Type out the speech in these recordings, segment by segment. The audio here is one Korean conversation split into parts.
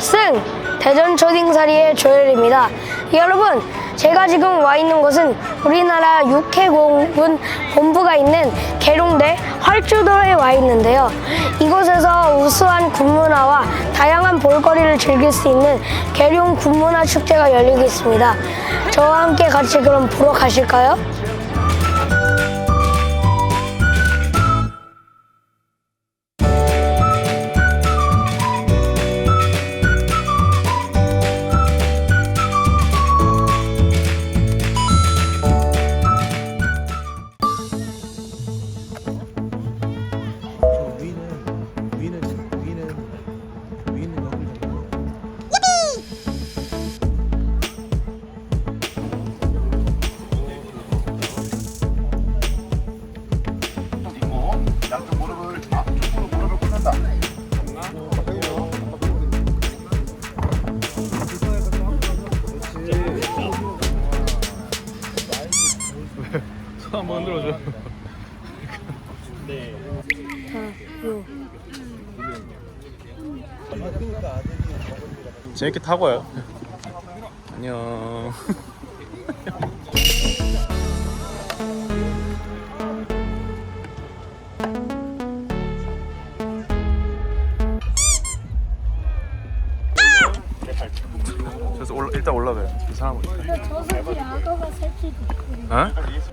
승 대전 초딩사리의 조엘입니다. 여러분, 제가 지금 와 있는 곳은 우리나라 육해공군 본부가 있는 계룡대 활주도에 와 있는데요. 이곳에서 우수한 군문화와 다양한 볼거리를 즐길 수 있는 계룡 군문화 축제가 열리고 있습니다. 저와 함께 같이 그럼 보러 가실까요? 재밌게 타고 와요. 안녕. 그래서 올라, 일단 올라가요. 이상한 거 있어요. 저 새끼 악어가 새끼 어?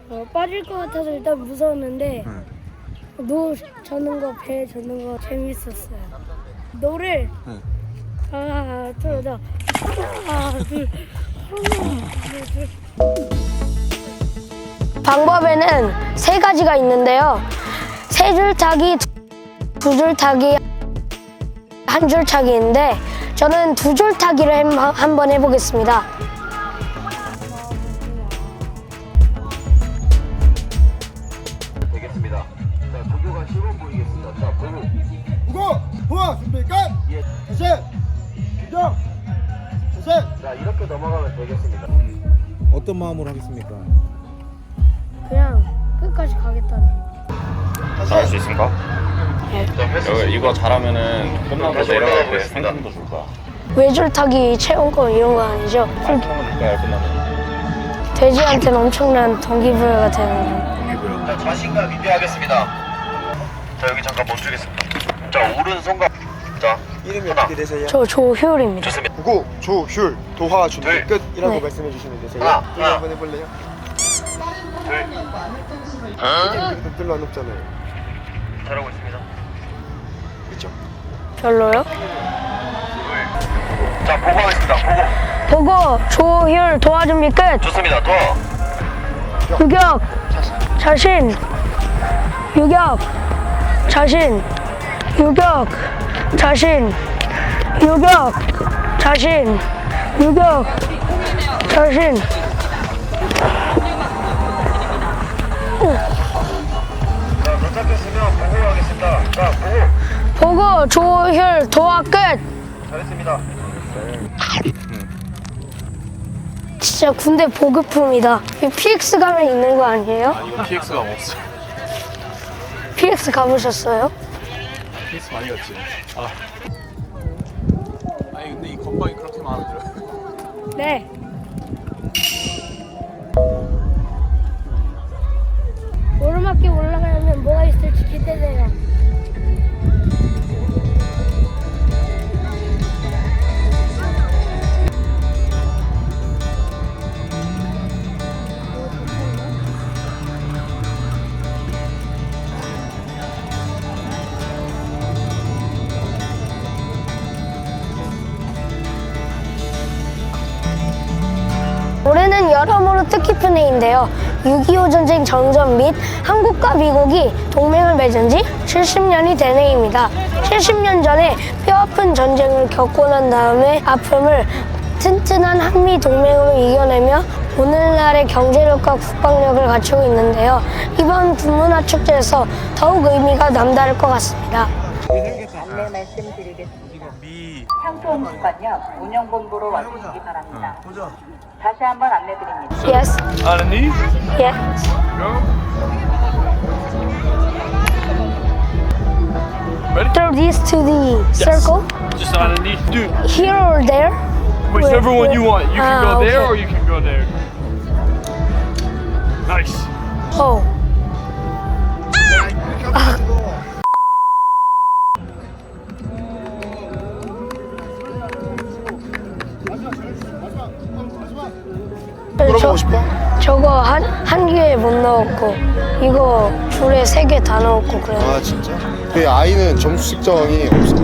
어, 빠질 것 같아서 일단 무서웠는데 응. 노 젓는 거, 배 젓는 거 재밌었어요. 노를 응. 하나, 둘, 셋. 하나, 둘, 하나, 둘. 방법에는 세 가지가 있는데요. 세 줄 타기, 두 줄 타기, 한 줄 타기인데 저는 두 줄 타기를 한- 한번 해보겠습니다. 어떤 마음으로 하겠습니까? 그냥 끝까지 가겠다는. 잘할 수? 자, 횟수 여기 이거 잘하면은 끝나고 내려갈 때. 상품도 줄 거야. 외줄 타기, 체험권 이런 거 아니죠? 상품은 줄 거야 끝나면. 돼지한테는 엄청난 동기부여가 되는. 자, 자신감 위대하겠습니다. 자, 여기 잠깐 멈추겠습니다. 자, 오른손과 자, 이름이 하나. 어떻게 되세요? 저. 좋습니다. 보고 조휴 도화 준비 둘. 끝이라고 네. 말씀해 주시면 되세요 하나, 둘 하나. 한번 해볼래요? 둘. 이렇게 뜰로 안 높잖아요 잘하고 있습니다. 그쵸? 별로요? 자, 보고 하겠습니다. 보고. 보고 조효울 도와준비 끝. 좋습니다. 도와. 유격 자신 유격 자신 유격 자신 유격 자신 유격 자신 자, 도착했으면 보고 하겠습니다. 자, 보고. 보고 조효울 도와 끝. 잘했습니다. 진짜 군대 보급품이다. 이 PX 가면 있는 거 아니에요? 이거 PX가 없어. PX 가보셨어요? PX 많이 갔지. 아. 아니 근데 이 건방이 그렇게 마음에 들어. 네. 오르막길 올라가면 뭐가 있을지 기대돼요. 여러모로 뜻깊은 해인데요. 6.25 전쟁 정전 및 한국과 미국이 동맹을 맺은 지 70년이 된 해입니다. 70년 전에 뼈아픈 전쟁을 겪고 난 다음에 아픔을 튼튼한 한미 동맹으로 이겨내며 오늘날의 경제력과 국방력을 갖추고 있는데요. 이번 군문화 축제에서 더욱 의미가 남다를 것 같습니다. 안내 말씀드리겠습니다. 미. 향토음식관역 운영본부로 와주시기 바랍니다. 다시 한번 안내드립니다. Yes, 아니? yes. Throw these to the circle. Just underneath. Dude, Here or there? whichever Where- one you want. You can Ah, go there okay. or you can go there. Nice. Oh. 물어보고 싶어? 저거 한, 한 개에 못 넣었고 이거 줄에 세 개 다 넣었고 그래 아 진짜? 그 아이는 점수 측정이 없어.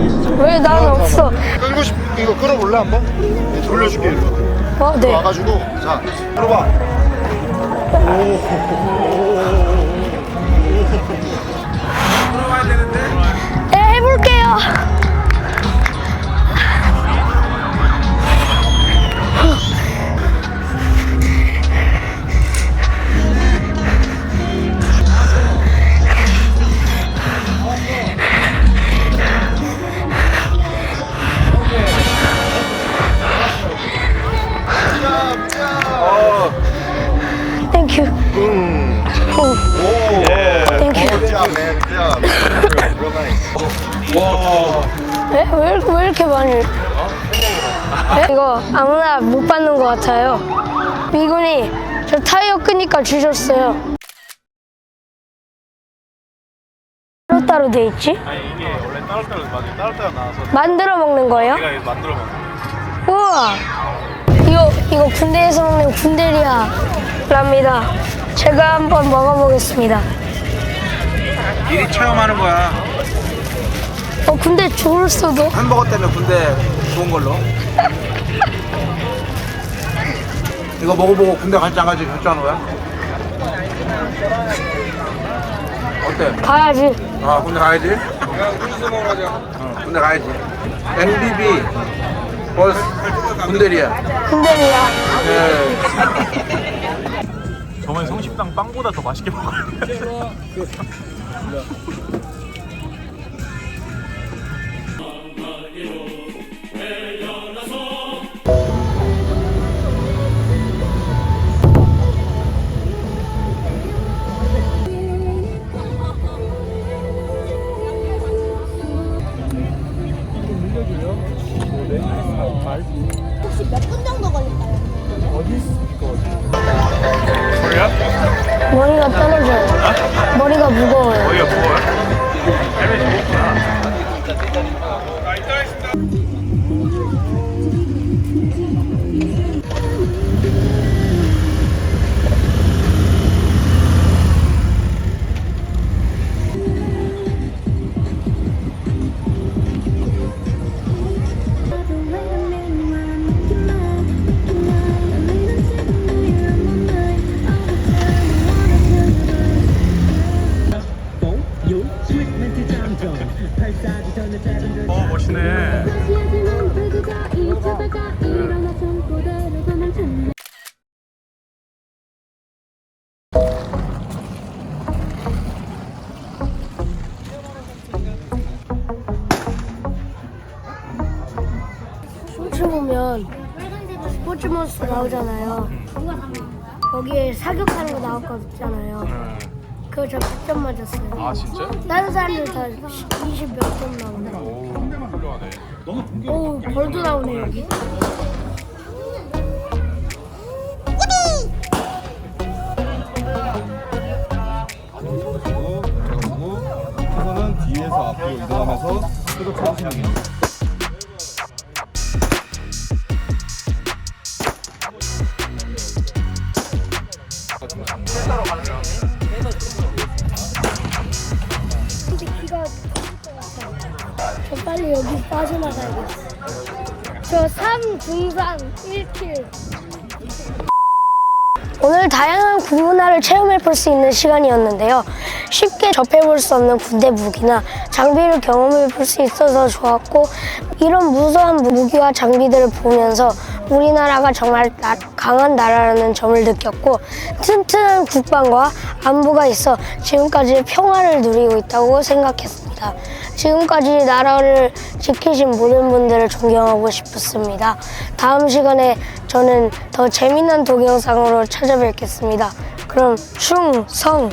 왜 난 없어? 끌고 싶 이거 끌어볼래 한번? 네, 돌려줄게 일로 어, 네. 와가지고 자 끌어봐. 네, 이거 아무나 못 받는 것 같아요. 미군이 저 타이어 끄니까 주셨어요. 따로따로 돼 있지? 아니 이게 원래 따로따로 맞아 따로따로 나와서 만들어 먹는 거예요? 내가 이거 만들어 먹는. 우와! 이거, 이거 군대에서 먹는 군대리아랍니다. 제가 한번 먹어보겠습니다. 미리 체험하는 거야. 어, 군대 좋을 수도. 햄버거 때문에 군대 좋은 걸로. 이거 먹어보고 군대 갈지 안 갈지 결정하는 거야? 어때? 가야지. 아 군대 가야지. 응, 군대 가야지. NBB 버스 군대리야. 군대리아. 네. 저번에 성식당 빵보다 더 맛있게 먹었는데. 머리가 떨어져요. 머리가 무거워요. 거기가 뭐야? 어 보면 스포츠 몬스터 나오잖아요. 거기에 사격하는 거 나올 거 있잖아요. 그거 저 100점 맞았어요. 아 진짜? 다른 사람들 다 20몇 점 나오네. 오 훌륭하네. 오, 벌도 나오네, 여기. 이거는 뒤에서 앞으로 이동하면서 계속 잡으시면 됩니다 근데 키가 저 빨리 여기 빠져나가야겠어. 저 3 중상 1킬. 오늘 다양한 군 문화를 체험해 볼 수 있는 시간이었는데요. 쉽게 접해 볼 수 없는 군대 무기나 장비를 경험해 볼 수 있어서 좋았고 이런 무서운 무기와 장비들을 보면서 우리나라가 정말 나- 강한 나라라는 점을 느꼈고 튼튼한 국방과 안보가 있어 지금까지 평화를 누리고 있다고 생각했습니다. 지금까지 나라를 지키신 모든 분들을 존경하고 싶었습니다. 다음 시간에 저는 더 재미난 동영상으로 찾아뵙겠습니다. 그럼 충성!